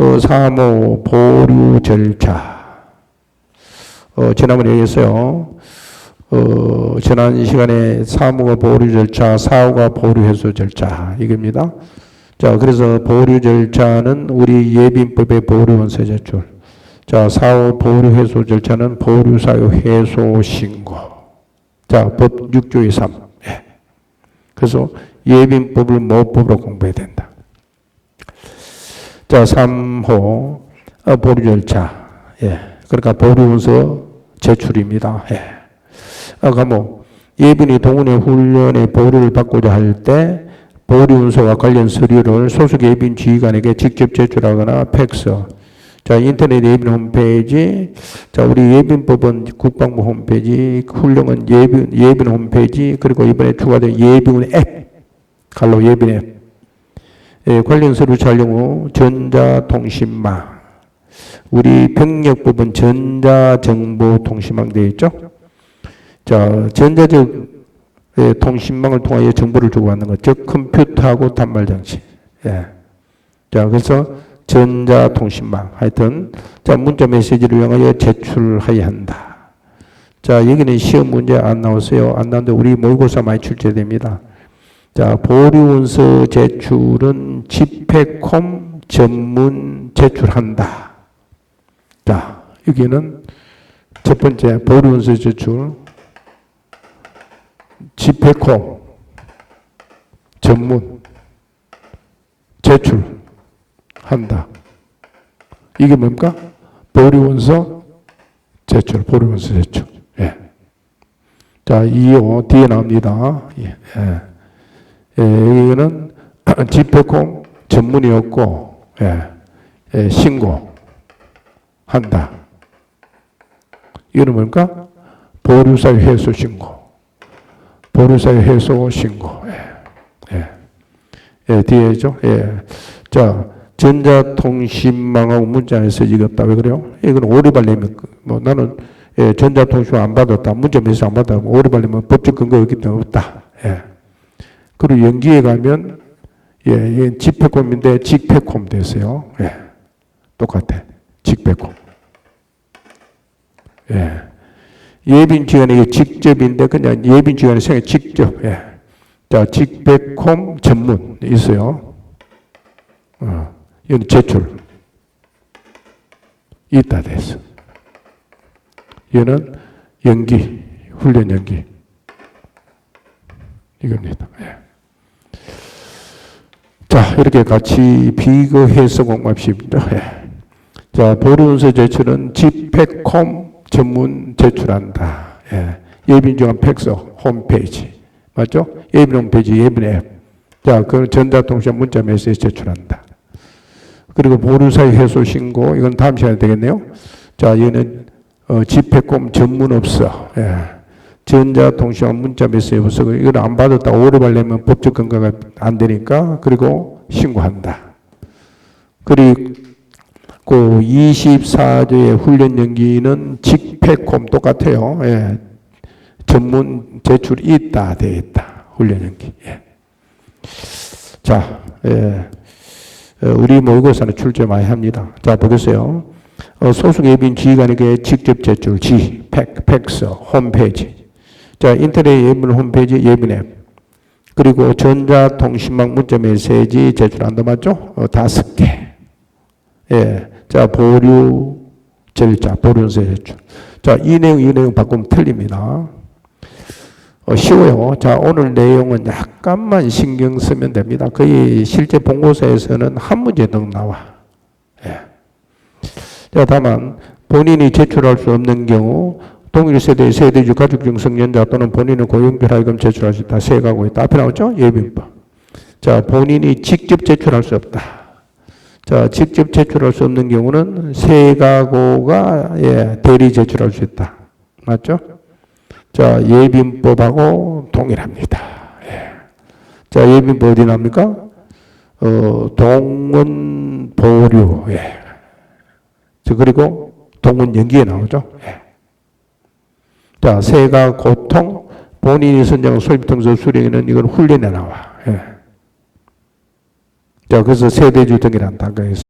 어, 사모 보류 절차. 어, 지난번에 얘기했어요. 어, 지난 시간에 사무가 보류 절차, 사후가 보류 해소 절차 이겁니다. 자, 그래서 보류 절차는 우리 예빈법의 보류 원서 제출. 자, 사후 보류 해소 절차는 보류 사유 해소 신고. 자, 법 6조의 3. 예. 그래서 예빈법을 모법으로 공부해야 된다. 자, 3호 어, 보류 절차. 예. 그러니까 보류 원서 제출입니다. 예. 아까 뭐 예빈이 동원의 훈련에 보류를 받고자 할 때 보류 운서와 관련 서류를 소속 예빈 지휘관에게 직접 제출하거나 팩스. 자 인터넷 예빈 홈페이지. 자 우리 예빈법은 국방부 홈페이지, 훈련은 예빈 예빈 홈페이지 그리고 이번에 추가된 예빈 앱, 갈로 예빈 앱. 예, 관련 서류 촬영 후 전자통신망. 우리 병력법은 전자정보통신망 되어 있죠. 자, 전자적 예, 통신망을 통하여 정보를 주고받는 것, 즉 컴퓨터하고 단말 장치. 예. 자, 그래서 전자통신망 하여튼 자 문자 메시지를 이용하여 제출하여야 한다. 자, 여기는 시험 문제 안 나오세요. 안 나오는데 우리 모의고사 많이 출제됩니다. 자, 보류원서 제출은 집회콤 전문 제출한다. 자, 여기는 첫 번째 보류원서 제출 집회콤 전문 제출한다. 이게 뭡니까? 보류원서 제출, 보류원서 제출. 예. 자, 2호 뒤에 나옵니다. 예. 예. 예, 여기는 집회콤 전문이었고, 예. 예, 신고한다. 이거는 뭡니까? 보류사유 해소 신고. 보류사유 해소 신고. 예. 예. 예, 뒤에죠. 예. 자, 전자통신망하고 문자 메시지가 없다. 왜 그래요? 이건 오리발리면, 뭐 나는 예, 전자통신 안 받았다. 문자 메시지 안 받았다. 뭐 오리발리면 법적 근거가 없기 때문에 없다. 예. 그리고 연기에 가면, 예, 예, 집회콤인데 직패콤 됐어요. 예. 똑같아. 직패콤. 예. 예빈 지원에게 직접인데 그냥 예빈 지원의 생애 직접. 예. 자, 직백홈 전문 있어요. 어, 이건 제출. 있다 됐어. 얘는 연기, 훈련 연기. 이겁니다. 예. 자, 이렇게 같이 비교해서 공부합시다. 예. 자, 보류운서 제출은 집회콤 전문 제출한다. 예. 예빈중앙 팩스 홈페이지. 맞죠? 예빈 홈페이지, 예빈 앱. 자, 그 전자통신 문자 메시지 제출한다. 그리고 보류사유 해소 신고, 이건 다음 시간에 되겠네요. 자, 얘는 어, 집회꼼 전문업소. 예. 전자통신 문자 메시지 없어. 이걸 안 받았다. 오래 발려면 법적 근거가 안 되니까. 그리고 신고한다. 그리고 24조의 훈련 연기는 직패콤 똑같아요. 예. 전문 제출이 있다, 돼 있다. 훈련 연기. 예. 자, 예. 어, 우리 모의고사는 출제 많이 합니다. 자, 보겠어요. 어, 소속 예빈 지휘관에게 직접 제출, 지, 팩, 팩스, 홈페이지. 자, 인터넷 예빈 홈페이지, 예빈 앱. 그리고 전자통신망 문자 메시지 제출한다, 맞죠? 어, 다섯 개. 예. 자, 보류 절차, 보류서 제출. 자, 이 내용, 이 내용 바꾸면 틀립니다. 어, 쉬워요. 자, 오늘 내용은 약간만 신경 쓰면 됩니다. 거의 실제 본고사에서는 한 문제 등 나와. 예. 자, 다만, 본인이 제출할 수 없는 경우, 동일 세대 세대주 가족 중 성년자 또는 본인은 고용비하여금 제출할 수 있다. 세 가구 있다. 앞에 나오죠? 예비법. 자, 본인이 직접 제출할 수 없다. 자, 직접 제출할 수 없는 경우는 세 가구가 예, 대리 제출할 수 있다. 맞죠? 자, 예빈법하고 동일합니다. 예. 자, 예빈법 어디 납니까? 어, 동원 보류. 예. 자, 그리고 동원 연기에 나오죠. 예. 자, 세가 고통, 본인이 선정한 소입통서 수령에는 이건 훈련에 나와. 예. 자, 그래서 세대주 등이란다. 그래서